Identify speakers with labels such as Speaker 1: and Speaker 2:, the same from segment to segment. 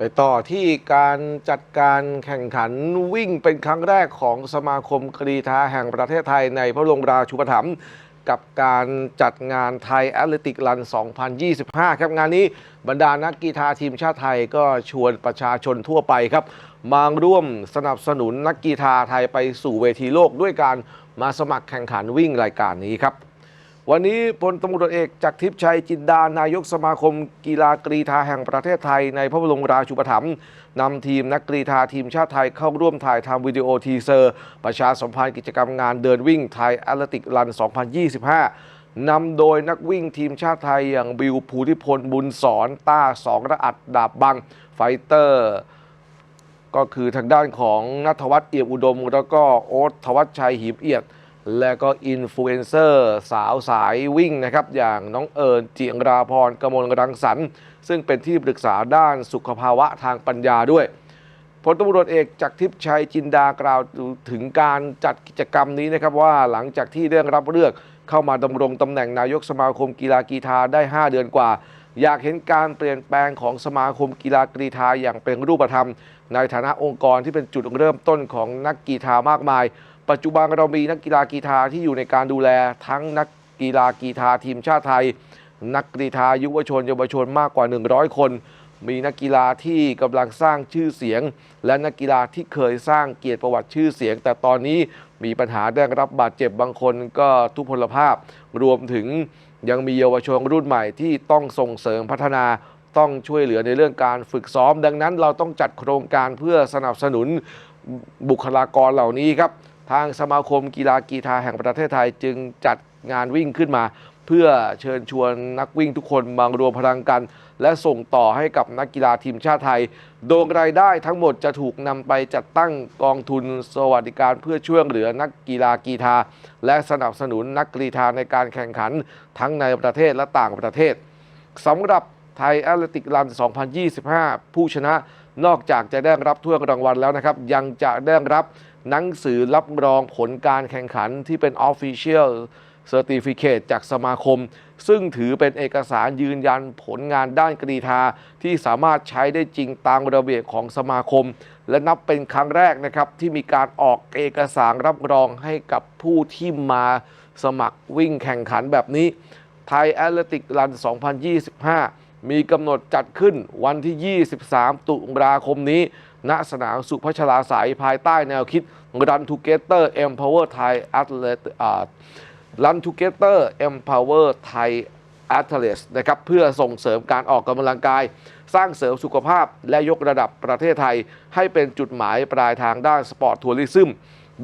Speaker 1: ไปต่อที่การจัดการแข่งขันวิ่งเป็นครั้งแรกของสมาคมกรีฑาแห่งประเทศไทยในพระบรมราชูปถัมภ์กับการจัดงานไทยแอตเลติกรัน 2025 ครับงานนี้บรรดานักกีฬาทีมชาติไทยก็ชวนประชาชนทั่วไปครับ มาร่วมสนับสนุนนักกีฬาไทยไปสู่เวทีโลกด้วยการมาสมัครแข่งขันวิ่งรายการนี้ครับ วันนี้พลตำรวจเอกจากทิพย์ชัยจินดานายกสมาคม กีฬากรีฑาแห่งประเทศไทย ในพระบรมราชูปถัมภ์นำทีมนักกรีฑาทีมชาติไทยเข้าร่วมถ่ายทำวิดีโอทีเซอร์ ประชาสัมพันธ์กิจกรรมงานเดินวิ่งไทยแอตเลติกรัน 2025 นำโดยนักวิ่งทีมชาติไทยอย่างบิวภูธิพลบุญสอนต้าสองระอัดดาบบัง ไฟเตอร์ ก็คือทางด้านของนัทวัฒน์เอี่ยมอุดม แล้วก็โอ๊ตทวัชชัยหิมเอียด และก็อินฟลูเอนเซอร์สาวสายวิ่งนะครับ อย่างน้องเอิญเจียงราพรกมลรังสรรค์ซึ่งเป็นที่ปรึกษาด้านสุขภาวะทางปัญญาด้วยพลตำรวจเอกจากทิพย์ชัยจินดากล่าวถึงการจัดกิจกรรมนี้นะครับว่าหลังจากที่ได้รับเลือกเข้ามาดำรงตำแหน่งนายกสมาคมกีฬากีฬาได้ 5 เดือนกว่า อยากเห็นการเปลี่ยนแปลงของสมาคมกีฬากรีธาอย่างเป็นรูปธรรม ในฐานะองค์กรที่เป็นจุดเริ่มต้นของนักกีฬามากมาย ปัจจุบันเรามีนักกีฬากีฬาที่อยู่ในการดูแล ทั้งนักกีฬากีฬาทีมชาติไทย นักกรีฑายุวชนเยาวชนมากกว่า 100 คน มีนักกีฬาที่กำลังสร้างชื่อเสียง และนักกีฬาที่เคยสร้างเกียรติประวัติชื่อเสียง แต่ตอนนี้มีปัญหาได้รับบาดเจ็บบางคนก็ทุพพลภาพ รวมถึงยังมีเยาวชนรุ่นใหม่ที่ต้องส่งเสริมพัฒนาต้องช่วยเหลือในเรื่องการฝึกซ้อม ดังนั้นเราต้องจัดโครงการเพื่อสนับสนุนบุคลากรเหล่านี้ครับ ทางสมาคมกีฬากีฬาแห่งประเทศไทยจึงจัดงานวิ่งขึ้นมา เพื่อเชิญชวนนักวิ่งทุกคนมารวมพลังกัน และส่งต่อให้กับนักกีฬาทีมชาติไทย โดยรายได้ทั้งหมดจะถูกนำไปจัดตั้งกองทุนสวัสดิการเพื่อช่วยเหลือนักกีฬากีฬาและสนับสนุนนักกีฬาในการแข่งขัน ทั้งในประเทศและต่างประเทศสำหรับไทยแอตเลติกรัน 2025 ผู้ชนะนอกจากจะได้รับถ้วยรางวัลแล้วนะครับ ยังจะได้รับหนังสือรับรองผลการแข่งขันที่เป็น Official Certificate จากสมาคม ซึ่งถือเป็นเอกสารยืนยันผลงานด้านกรีฑาที่สามารถใช้ได้จริงตามระเบียบของสมาคม และนับเป็นครั้งแรกนะครับ ที่มีการออกเอกสารรับรองให้กับผู้ที่มาสมัครวิ่งแข่งขันแบบนี้ไทยแอตเลติกรัน 2025 มีกำหนดจัดขึ้นวันที่ 23 ตุลาคมนี้ ณ สนามสุพัชราสายภายใต้แนวคิด Run Together Empower Thai Athlete อ่า Run Together Empower Thai Athletes นะครับเพื่อส่งเสริมการออกกำลังกาย สร้างเสริมสุขภาพและยกระดับประเทศไทย ให้เป็นจุดหมายปลายทางด้านสปอร์ตทัวริซึม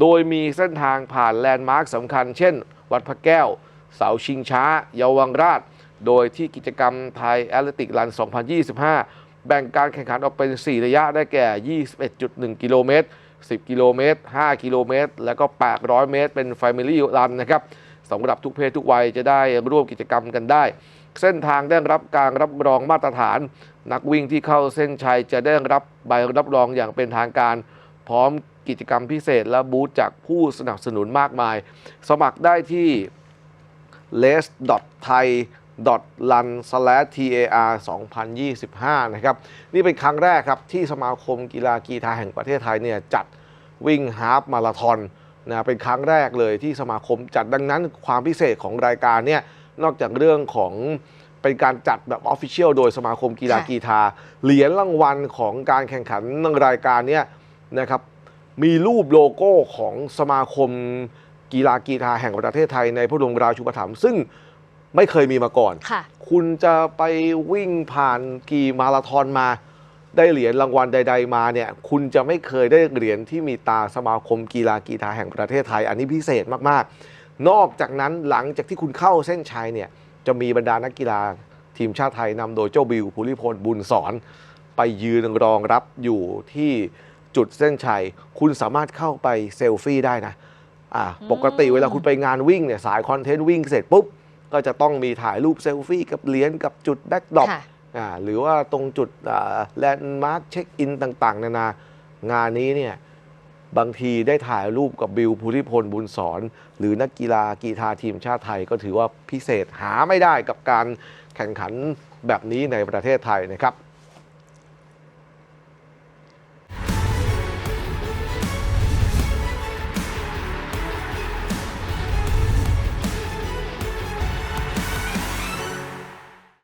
Speaker 1: โดยมีเส้นทางผ่านแลนด์มาร์คสำคัญ เช่น วัดพระแก้ว เสาชิงช้า เยาวังราช โดยที่กิจกรรมไทยแอตเลติกรัน 2025 แบ่งการแข่งขันออกเป็น 4 ระยะได้แก่ 21.1 กิโลเมตร 10 กิโลเมตร 5 กิโลเมตร แล้วก็ 800 เมตร เป็น Family Run นะครับ สำหรับทุกเพศทุกวัยจะได้ร่วมกิจกรรมกันได้ เส้นทางได้รับการรับรองมาตรฐาน นักวิ่งที่เข้าเส้นชัยจะได้รับใบรับรองอย่างเป็นทางการ พร้อมกิจกรรมพิเศษและบูธจากผู้สนับสนุนมากมาย สมัครได้ที่ les thai run tar 2025 นะครับ นี่เป็นครั้งแรกครับ ที่สมาคมกีฬากีฬาแห่งประเทศไทยเนี่ยจัดวิ่งฮาฟมาราธอน นะเป็นครั้งแรกเลยที่สมาคมจัดดังนั้นความพิเศษของรายการเนี่ยนอกจากเรื่องของเป็นการจัดแบบออฟฟิเชียลโดยสมาคมกีฬา
Speaker 2: ค่ะ
Speaker 1: กีฬาเหรียญรางวัลของการแข่งขันรายการเนี่ยนะครับมีรูปโลโก้ของสมาคมกีฬากีฬาแห่งประเทศไทยในพระบรมราชูปถัมภ์ซึ่งไม่เคยมีมาก่อน
Speaker 2: ค่ะ
Speaker 1: คุณจะไปวิ่งผ่านกี่มาราธอนมา ได้เหรียญรางวัลใด ๆ มาเนี่ยคุณจะไม่เคยได้เหรียญที่มีตาสมาคมกีฬากีฬาแห่งประเทศไทย อันนี้พิเศษมากๆ นอกจากนั้นหลังจากที่คุณเข้าเส้นชัยเนี่ยจะมีบรรดานักกีฬาทีมชาติไทยนำโดยเจ้าบิวภูริพลบุญสอน ไปยืนรองรับอยู่ที่จุดเส้นชัย คุณสามารถเข้าไปเซลฟี่ได้นะอ่าปกติเวลาคุณไปงานวิ่งเนี่ยสายคอนเทนต์วิ่งเสร็จปุ๊บ ก็จะต้องมีถ่ายรูปเซลฟี่กับเหรียญกับจุดแบ็กดรอป
Speaker 2: ค่ะ
Speaker 1: อ่า หรือว่าตรงจุดแลนด์มาร์คเช็คอินต่างๆ นานางานนี้เนี่ยบางทีได้ถ่ายรูปกับบิวภูริพลบุญสอน หรือนักกีฬากีฬาทีมชาติไทยก็ถือว่าพิเศษหาไม่ได้กับการแข่งขันแบบนี้ในประเทศไทยนะครับ